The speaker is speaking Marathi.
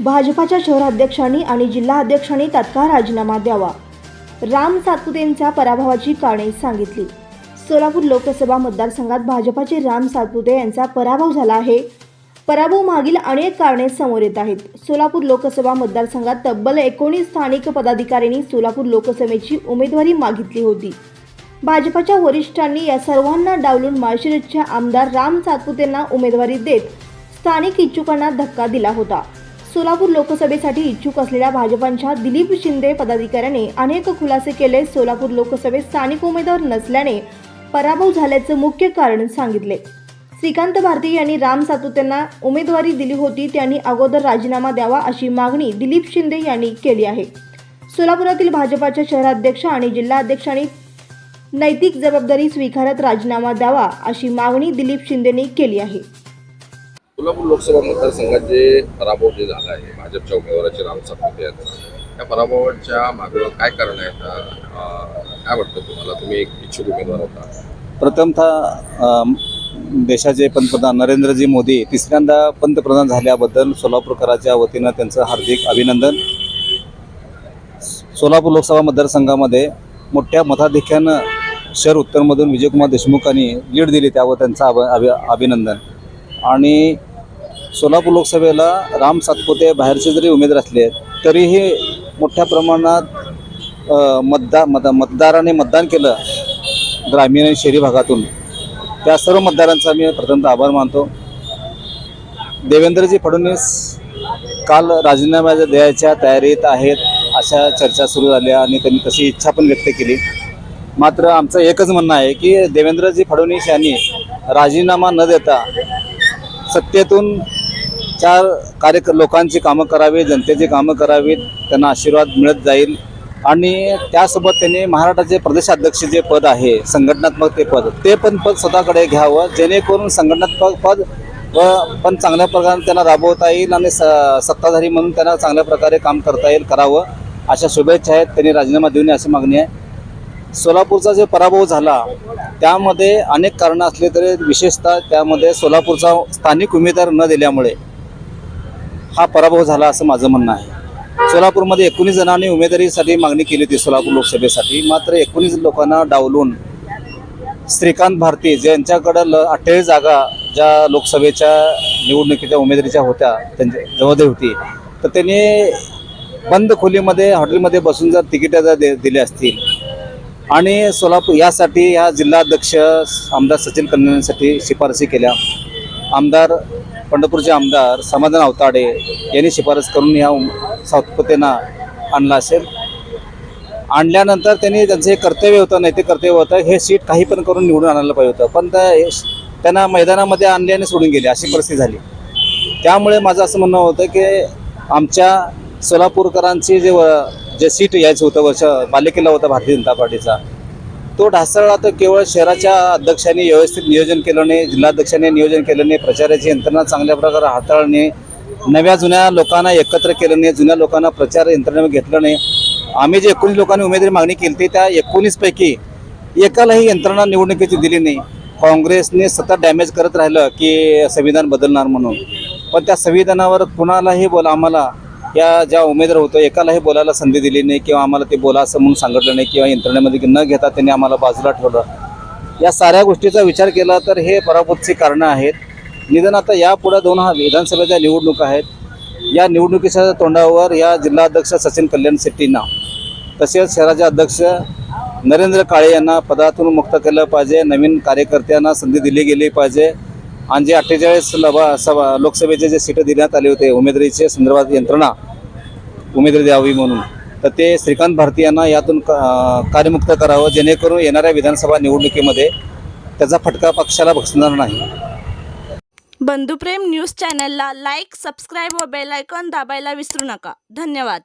भाजपाच्या शहराध्यक्षांनी आणि जिल्हाध्यक्षांनी तत्काळ राजीनामा द्यावा. राम सातपुतेंच्या पराभवाची कारणे सांगितली. सोलापूर लोकसभा मतदारसंघात भाजपाचे राम सातपुते यांचा पराभव झाला आहे. पराभव मागील अनेक कारणे समोर येत आहेत. सोलापूर लोकसभा मतदारसंघात तब्बल एकोणीस स्थानिक पदाधिकाऱ्यांनी सोलापूर लोकसभेची उमेदवारी मागितली होती. भाजपाच्या वरिष्ठांनी या सर्वांना डावलून माळशिरसच्या आमदार राम सातपुतेंना उमेदवारी देत स्थानिक इच्छुकांना धक्का दिला होता. सोलापूर लोकसभेसाठी इच्छुक असलेल्या भाजपांच्या दिलीप शिंदे पदाधिकाऱ्याने अनेक खुलासे केले. सोलापूर लोकसभेत स्थानिक उमेदवार नसल्याने पराभव झाल्याचं मुख्य कारण सांगितले. श्रीकांत भारती यांनी राम सातुत्यांना उमेदवारी दिली होती. त्यांनी अगोदर राजीनामा द्यावा अशी मागणी दिलीप शिंदे यांनी केली आहे. सोलापुरातील भाजपाच्या शहराध्यक्ष आणि जिल्हाध्यक्षांनी नैतिक जबाबदारी स्वीकारत राजीनामा द्यावा अशी मागणी दिलीप शिंदेनी केली आहे. सोलापूर लोकसभा मतदारसंघात जे पराभव जे झाला आहे भाजपच्या उमेदवाराचे राम सातपुते यांचा त्या पराभवाच्या मागे काय कारण आहे काय वाटतं तुम्हाला? तुम्ही एक इच्छुक उमेदवार होता. प्रथमतः देशाचे पंतप्रधान नरेंद्रजी मोदी तिसऱ्यांदा पंतप्रधान झाल्याबद्दल सोलापूरकराच्या वतीनं त्यांचं हार्दिक अभिनंदन. सोलापूर लोकसभा मतदारसंघामध्ये मोठ्या मताधिक्यानं शहर उत्तरमधून विजयकुमार देशमुखांनी लीड दिली त्यावर त्यांचं अभ अभिनंदन. आणि सोलापूर लोकसभेला राम सातपुते बाहेरचे जरी उमेदवार असले तरीही मोठ्या प्रमाणात मतदा मत मतदाराने मतदान केलं ग्रामीण आणि शहरी भागातून. त्या सर्व मतदारांचा मी प्रथमतः आभार मानतो. देवेंद्रजी फडणवीस काल राजीनामा द्यायच्या तयारीत आहेत अशा चर्चा सुरू झाल्या आणि त्यांनी तशी इच्छा पण व्यक्त केली. मात्र आमचं एकच म्हणणं आहे की देवेंद्रजी फडणवीस यांनी राजीनामा न देता सत्तेतून चार कार्य लोकांची कामं करावी जनतेची कामं करावीत त्यांना आशीर्वाद मिळत जाईल. आणि त्यासोबत त्यांनी महाराष्ट्राचे प्रदेशाध्यक्ष जे पद आहे संघटनात्मक ते पद ते पण पद स्वतःकडे घ्यावं. जेणेकरून संघटनात्मक पद व पण चांगल्या प्रकारे त्यांना राबवता येईल आणि स सत्ताधारी म्हणून त्यांना चांगल्या प्रकारे काम करता येईल करावं. अशा शुभेच्छा आहेत. त्यांनी राजीनामा देऊ नये अशी मागणी आहे. सोलापूरचा जे पराभव झाला त्यामध्ये अनेक कारणं असले तरी विशेषतः त्यामध्ये सोलापूरचा स्थानिक उमेदवार न दिल्यामुळे हा पराभव झाला असं माझं म्हणणं आहे. सोलापूरमध्ये एकोणीस जणांनी उमेदवारीसाठी मागणी केली होती सोलापूर लोकसभेसाठी. मात्र एकोणीस लोकांना डावलून श्रीकांत भारती ज्यांच्याकडं ल अठ्ठावीस जागा ज्या लोकसभेच्या निवडणुकीच्या उमेदवारीच्या होत्या त्यांच्या जवळ होती तर त्यांनी बंद खोलीमध्ये हॉटेलमध्ये बसून जर तिकीटं जर दे दिली असतील आणि सोलापूर यासाठी ह्या जिल्हाध्यक्ष आमदार सचिन कल्याणसाठी शिफारसी केल्या. आमदार पंढरपूरचे आमदार समाधान अवताडे यांनी शिफारस करून या उम- सातपुतेंना आणला असेल. आणल्यानंतर त्यांनी त्यांचं हे कर्तव्य होतं नैतिक कर्तव्य होतं हे सीट काही पण करून निवडून आणायला पाहिजे होतं. पण हे त्यांना मैदानामध्ये आणले आणि सोडून गेले अशी परिस्थिती झाली. त्यामुळे माझं असं म्हणणं होतं की आमच्या सोलापूरकरांची जे व जे सीट यायचं होतं वर्ष बालेकिल्ला होता भारतीय जनता पार्टीचा. तो ढासळला तर केवळ शहराच्या अध्यक्षांनी व्यवस्थित नियोजन केलं नाही जिल्हाध्यक्षांनी नियोजन केलं नाही प्रचाराची यंत्रणा चांगल्या प्रकारे हाताळणे नव्या जुन्या लोकांना एकत्र केलं नाही जुन्या लोकांना प्रचार यंत्रणेवर घेतलं नाही. आम्ही जे एकोणीस लोकांनी उमेदवारी मागणी केली होती त्या एकोणीसपैकी एकालाही यंत्रणा निवडणुकीची दिली नाही. काँग्रेसने सतत डॅमेज करत राहिलं की संविधान बदलणार म्हणून. पण त्या संविधानावर कुणालाही बोला आम्हाला या ज्या उमेदवार होतो एकालाही बोलायला संधी दिली नाही किंवा आम्हाला ते बोला असं म्हणून सांगितलं नाही किंवा यंत्रणेमध्ये न घेता त्यांनी आम्हाला बाजूला ठेवलं. या साऱ्या गोष्टीचा विचार केला तर हे पराभूतची कारणं आहेत. निदान आता यापुढे दोन हा विधानसभेच्या निवडणुका आहेत या निवडणुकीच्या तोंडावर या जिल्हाध्यक्ष सचिन कल्याण शेट्टींना तसेच शहराचे अध्यक्ष नरेंद्र काळे यांना पदातून मुक्त केलं पाहिजे नवीन कार्यकर्त्यांना संधी दिली गेली पाहिजे. आणि जे अठ्ठेचाळीस लभा सभा लोकसभेचे जे सीटं देण्यात आले होते उमेदवारीचे संदर्भात यंत्रणा उमेदवारी द्यावी म्हणून. तर ते श्रीकांत भारती यांना यातून कार्यमुक्त करावं जेणेकरून येणाऱ्या विधानसभा निवडणुकीमध्ये त्याचा फटका पक्षाला बसणार नाही. बंधुप्रेम न्यूज चॅनलला लाईक सबस्क्राईब व बेलायकॉन दाबायला विसरू नका. धन्यवाद.